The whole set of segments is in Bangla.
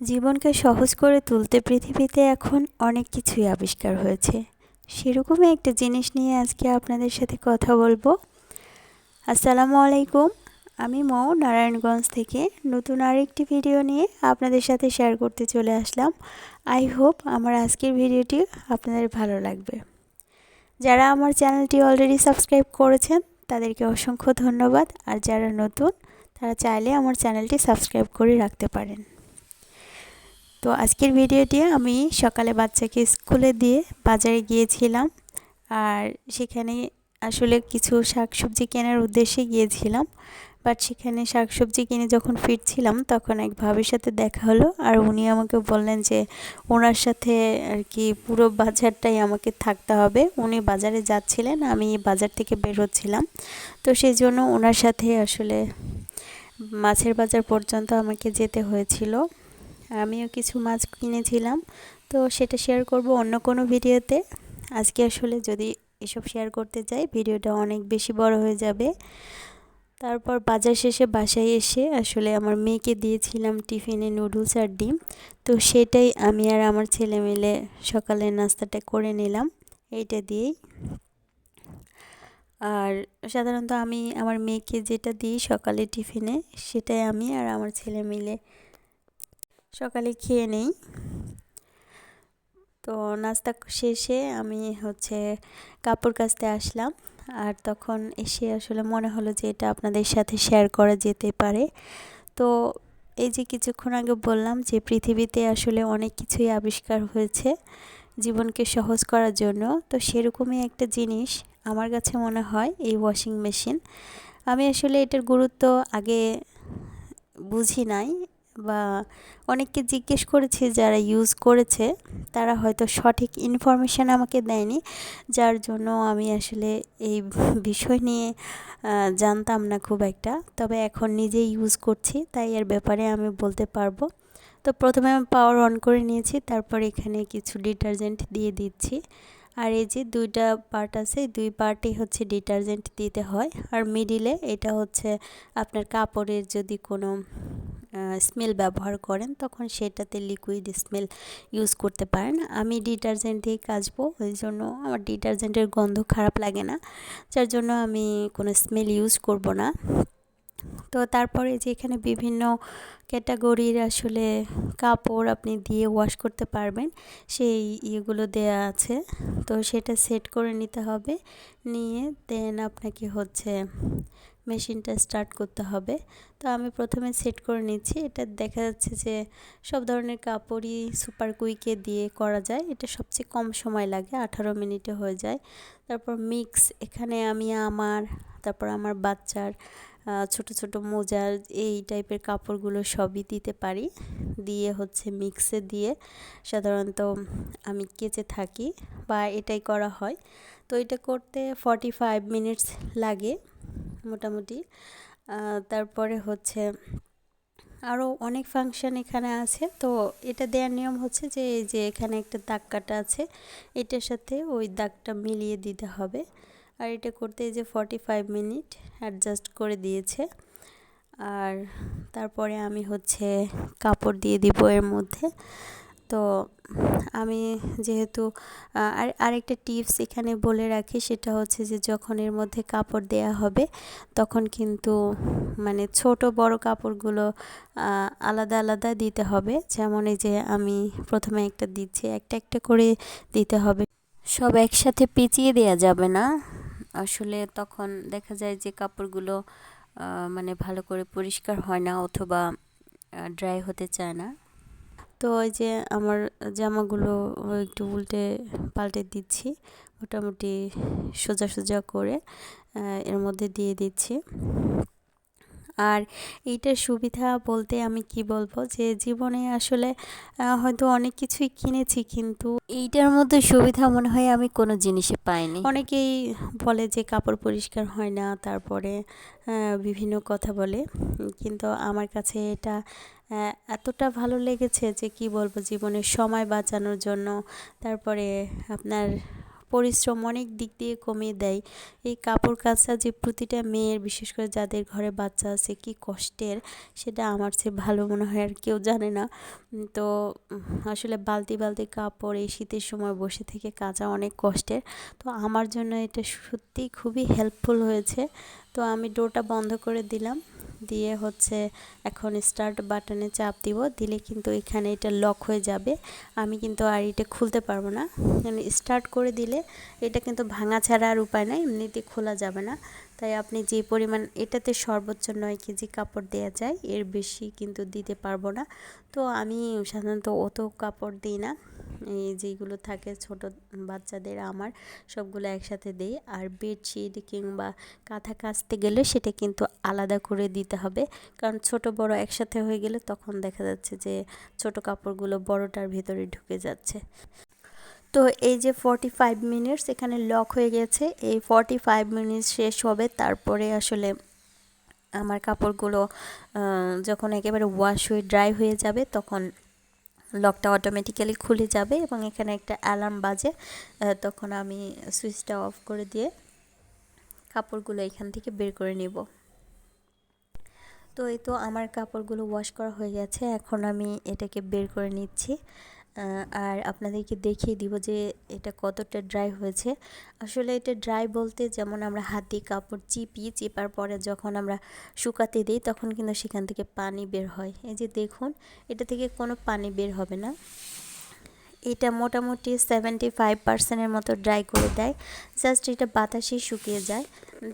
জীবনকে সহজ করে তুলতে পৃথিবীতে এখন অনেক কিছুই আবিষ্কার হয়েছে। সেরকমই একটা জিনিস নিয়ে আজকে আপনাদের সাথে কথা বলব। আসসালামু আলাইকুম, আমি মৌ নারায়ণগঞ্জ থেকে নতুন আরেকটি ভিডিও নিয়ে আপনাদের সাথে শেয়ার করতে চলে আসলাম। আই হোপ আমার আজকের ভিডিওটি আপনাদের ভালো লাগবে। যারা আমার চ্যানেলটি অলরেডি সাবস্ক্রাইব করেছেন, তাদেরকে অসংখ্য ধন্যবাদ। আর যারা নতুন, তারা চাইলে আমার চ্যানেলটি সাবস্ক্রাইব করে রাখতে পারেন। তো আজকের ভিডিওটি আমি সকালে বাচ্চাকে স্কুলে দিয়ে বাজারে গিয়েছিলাম আর সেখানে আসলে কিছু শাকসবজি কেনার উদ্দেশ্যে গিয়েছিলাম। বাট সেখানে শাকসবজি কিনে যখন ফিরছিলাম তখন এক ভাবের সাথে দেখা হলো আর উনি আমাকে বললেন যে ওনার সাথে আর কি পুরো বাজারটাই আমাকে থাকতে হবে। উনি বাজারে যাচ্ছিলেন, আমি বাজার থেকে বের হচ্ছিলাম। তো সেই জন্য ওনার সাথে আসলে মাছের বাজার পর্যন্ত আমাকে যেতে হয়েছিল। আমিও কিছু মাছ কিনেছিলাম। তো সেটা শেয়ার করব অন্য কোনো ভিডিওতে। আজকে আসলে যদি এসব শেয়ার করতে যাই, ভিডিওটা অনেক বেশি বড় হয়ে যাবে। তারপর বাজার শেষে বাসায় এসে আসলে আমার মেয়েকে দিয়েছিলাম টিফিনে নুডলস আর ডিম। তো সেটাই আমি আর আমার ছেলে মিলে সকালের নাস্তাটা করে নিলাম। এইটা দিয়েই। আর সাধারণত আমি আমার মেয়েকে যেটা দিই সকালে টিফিনে, সেটাই আমি আর আমার ছেলে মিলে সকালে খেয়ে নেই। তো নাস্তা শেষে আমি হচ্ছে কাপড় কাচতে আসলাম। আর তখন এসে আসলে মনে হলো যে এটা আপনাদের সাথে শেয়ার করা যেতে পারে। তো এই যে কিছুক্ষণ আগে বললাম যে পৃথিবীতে আসলে অনেক কিছুই আবিষ্কার হয়েছে জীবনকে সহজ করার জন্য। তো সেরকমই একটা জিনিস আমার কাছে মনে হয় এই ওয়াশিং মেশিন আমি আসলে এটার গুরুত্ব আগে বুঝি নাই। বা অনেককে জিজ্ঞেস করেছি যারা ইউজ করেছে, তারা হয়তো সঠিক ইনফরমেশান আমাকে দেয়নি। যার জন্য আমি আসলে এই বিষয় নিয়ে জানতাম না খুব একটা। তবে এখন নিজেই ইউজ করছি, তাই এর ব্যাপারে আমি বলতে পারব। তো প্রথমে আমি পাওয়ার অন করে নিয়েছি, তারপর এখানে কিছু ডিটারজেন্ট দিয়ে দিচ্ছি। আর এই যে দুইটা পার্ট আছে দুই পার্টই হচ্ছে ডিটারজেন্ট দিতে হয়। আর মিডিলে এটা হচ্ছে আপনার কাপড়ের যদি কোনো স্মেল ব্যবহার করেন, তখন সেটাতে লিকুইড স্মেল ইউজ করতে পারেন। আমি ডিটারজেন্ট দিয়ে কাচবো ওই জন্য আমার ডিটারজেন্টের গন্ধ খারাপ লাগে না। যার জন্য আমি কোনো স্মেল ইউজ করব না। তো তারপরে যে এখানে বিভিন্ন ক্যাটাগরির আসলে কাপড় আপনি দিয়ে ওয়াশ করতে পারবেন, সেই ইয়েগুলো দেয়া আছে। তো সেটা সেট করে নিতে হবে, নিয়ে দেন আপনাকে হচ্ছে মেশিনটা স্টার্ট করতে হবে। তো আমি প্রথমে সেট করে নিচ্ছি, এটা দেখা যাচ্ছে যে সব ধরনের কাপড়ই সুপার কুইকে দিয়ে করা যায়। এটা সবচেয়ে কম সময় লাগে, আঠারো মিনিটে হয়ে যায়। তারপর মিক্স এখানে আমি আমার, তারপর আমার বাচ্চার ছোট ছোট মোজার এই টাইপের কাপড়গুলো সবই দিতে পারি। দিয়ে হচ্ছে মিক্সে দিয়ে সাধারণত আমি কেচে থাকি বা এটাই করা হয়। তো এটা করতে ফর্টি ফাইভ মিনিটস লাগে মোটামুটি। তারপরে হচ্ছে আরও অনেক ফাংশন এখানে আছে। তো এটা দেওয়ার নিয়ম হচ্ছে যে, এই যে এখানে একটা দাগ কাটা আছে, এটার সাথে ওই দাগটা মিলিয়ে দিতে হবে। আর এটা করতে এই যে ফর্টি ফাইভ মিনিট অ্যাডজাস্ট করে দিয়েছে। আর তারপরে আমি হচ্ছে কাপড় দিয়ে দিব এর মধ্যে। তো আমি যেহেতু আর আরেকটা টিপস এখানে বলে রাখি, সেটা হচ্ছে যে যখন এর মধ্যে কাপড় দেয়া হবে, তখন কিন্তু মানে ছোট বড় কাপড়গুলো আলাদা আলাদা দিতে হবে। যেমন এই যে আমি প্রথমে একটা দিচ্ছি, একটা একটা করে দিতে হবে। সব একসাথে পেঁচিয়ে দেওয়া যাবে না। আসলে তখন দেখা যায় যে কাপড়গুলো মানে ভালো করে পরিষ্কার হয় না অথবা ড্রাই হতে চায় না। তো ওই যে আমার জামাগুলো একটু উল্টে পাল্টে দিচ্ছি, মোটামুটি সোজা সোজা করে এর মধ্যে দিয়ে দিচ্ছি। আর এইটার সুবিধা বলতে আমি কি বলব যে জীবনে আসলে হয়তো অনেক কিছুই কিনেছি কিন্তু এইটার মধ্যে সুবিধা মনে হয় আমি কোনো জিনিসে পাইনি। অনেকেই বলে যে কাপড় পরিষ্কার হয় না, তারপরে বিভিন্ন কথা বলে। কিন্তু আমার কাছে এটা এতটা ভালো লেগেছে যে কি বলব জীবনের সময় বাঁচানোর জন্য, তারপরে আপনার পরিশ্রম অনেক দিক দিয়ে কমিয়ে দেয়। এই কাপড় কাচা যে প্রতিটা মেয়ের, বিশেষ করে যাদের ঘরে বাচ্চা আছে, কি কষ্টের? সেটা আমার চেয়ে ভালো মনে হয় আর কেউ জানে না। তো আসলে বালতি বালতি কাপড় এই শীতের সময় বসে থেকে কাচা অনেক কষ্টের। তো আমার জন্য এটা সত্যিই খুবই হেল্পফুল হয়েছে। তো আমি ডোরটা বন্ধ করে দিলাম। দিয়ে হচ্ছে এখন স্টার্ট বাটনে চাপ দিব, দিলে কিন্তু এখানে এটা লক হয়ে যাবে। আমি কিন্তু আর এটা খুলতে পারব না। মানে স্টার্ট করে দিলে এটা কিন্তু ভাঙা ছাড়া আর উপায় নাই, এমনিতে খোলা যাবে না। তাই আপনি যে পরিমাণ, এটাতে সর্বোচ্চ নয় কেজি কাপড় দেওয়া যায়, এর বেশি কিন্তু দিতে পারব না। তো আমি সাধারণত অত কাপড় দিই না। এই যেগুলো থাকে ছোট বাচ্চাদের আমার, সবগুলো একসাথে দিই। আর বেডশিট কিংবা কাঁথা কাচতে গেলে সেটা কিন্তু আলাদা করে দিতে হবে। কারণ ছোট বড় একসাথে হয়ে গেলে তখন দেখা যাচ্ছে যে ছোট কাপড়গুলো বড়টার ভেতরে ঢুকে যাচ্ছে। তো এই যে ফর্টি ফাইভ মিনিটস এখানে লক হয়ে গেছে। এই ফর্টি ফাইভ মিনিটস শেষ হবে। তারপরে আসলে আমার কাপড়গুলো যখন একেবারে ওয়াশ হয়ে ড্রাই হয়ে যাবে, তখন লকটা অটোমেটিক্যালি খুলে যাবে এবং এখানে একটা অ্যালার্ম বাজে তখন আমি সুইচটা অফ করে দিয়ে কাপড়গুলো এখান থেকে বের করে নেব। তো এই তো আমার কাপড়গুলো ওয়াশ করা হয়ে গেছে, এখন আমি এটাকে বের করে নিচ্ছি। আর আপনাদেরকে দেখিয়ে দিব যে এটা কতটা ড্রাই হয়েছে। আসলে এটা ড্রাই বলতে যেমন আমরা হাতি কাপড় চিপি, চিপার পরে যখন আমরা শুকাতে দিই তখন কিন্তু সেখান থেকে পানি বের হয়। এই যে দেখুন, এটা থেকে কোনো পানি বের হবে না। এটা মোটামুটি সেভেন্টি ফাইভ পার্সেন্টের মতো ড্রাই করে দেয়। জাস্ট এটা বাতাসেই শুকিয়ে যায়।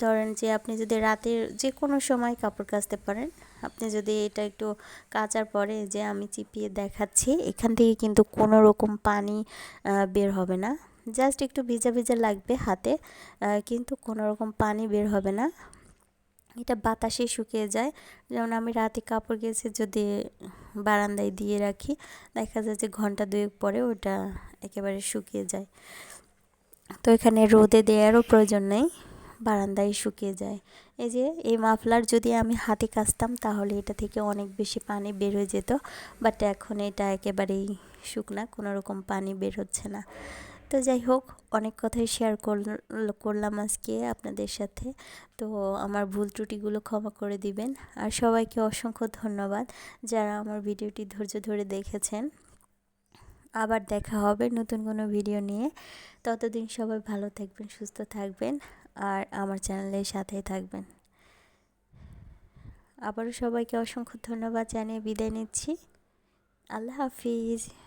ধরেন যে আপনি যদি রাতের যে কোনো সময় কাপড় কাচতে পারেন আপনি যদি এটা একটু কাচার পরে যে আমি চিপিয়ে দেখাচ্ছি, এখান থেকে কিন্তু কোনো রকম পানি বের হবে না। জাস্ট একটু ভিজা ভিজা লাগবে হাতে কিন্তু কোনো রকম পানি বের হবে না। এটা বাতাসে শুকিয়ে যায়। যেমন আমি রাতে কাপড় গেছে যদি বারান্দায় দিয়ে রাখি, দেখা যায় যে ঘণ্টা দুয়েক পরে ওটা একেবারে শুকিয়ে যায়। তো এখানে রোদে দেওয়ারও প্রয়োজন নেই, বারান্দায় শুকিয়ে যায়। এই যে, এই মাফলার যদি আমি হাতে কাচতাম, তাহলে এটা থেকে অনেক বেশি পানি বের হয়ে যেত। বাট এখন এটা একেবারেই শুকনা, কোনো রকম পানি বের হচ্ছে না। তো যাই হোক, অনেক কথাই শেয়ার করলাম আজকে আপনাদের সাথে। তো আমার ভুল ত্রুটিগুলো ক্ষমা করে দিবেন। আর সবাইকে অসংখ্য ধন্যবাদ যারা আমার ভিডিওটি ধৈর্য ধরে দেখেছেন। আবার দেখা হবে নতুন কোনো ভিডিও নিয়ে। ততদিন সবাই ভালো থাকবেন, সুস্থ থাকবেন। আর আমার চ্যানেলের সাথেই থাকবেন। আবারও সবাইকে অসংখ্য ধন্যবাদ জানিয়ে বিদায় নিচ্ছি। আল্লাহ হাফিজ।